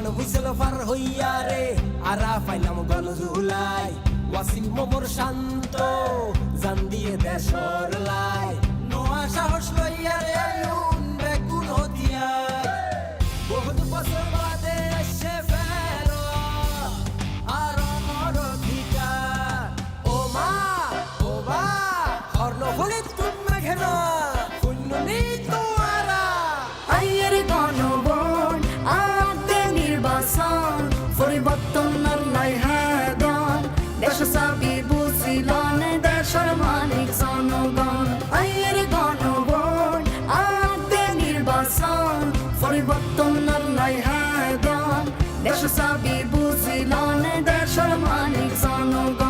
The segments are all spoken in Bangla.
গণভুসেল ফার হইয়া রে। আরা পাইলাম গণজুলাই ওয়াসিম মোমর শান্ত। পরিবর্তন নাই হাদন দেশ চাবি বুঝিলন দেশের মালিক জনগণ, আইয়ের গণভোট, আতে নির্বাচন, পরিবর্তন নাই হাদন দেশ চাবি বুঝিলন দেশের মালিক জনগণ।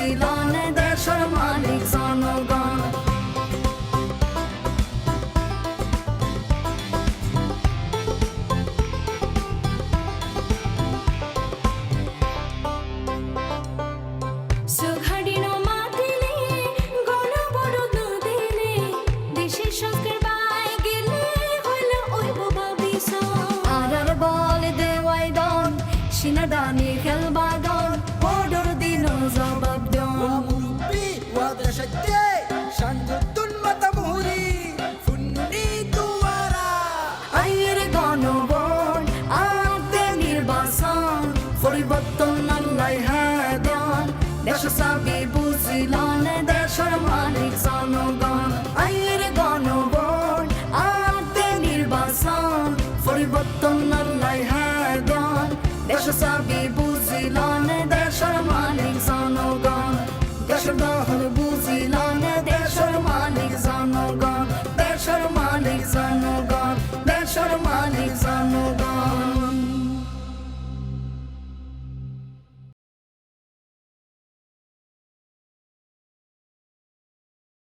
বুঝিলন দেশের মালিক জনগণ। আইয়ের গণভোট আতে দিন জবাব দন মুরব্বি ওয়াদ্রাসাতে শান্ততুন মাতামুহুরি ফুন্নুনি তোমারা আইয়ের গণভোট আতে নির্বাচন পরিবর্তন নাই হাদন দেশ চাবি বুঝিলন দেশের মালিক জনগণ আইয়ের গণভোট আতে নির্বাচন পরিবর্তন নাই হাদন দেশ চাবি বুঝিলন দেশের মালিক মালিক জনগণ দেশর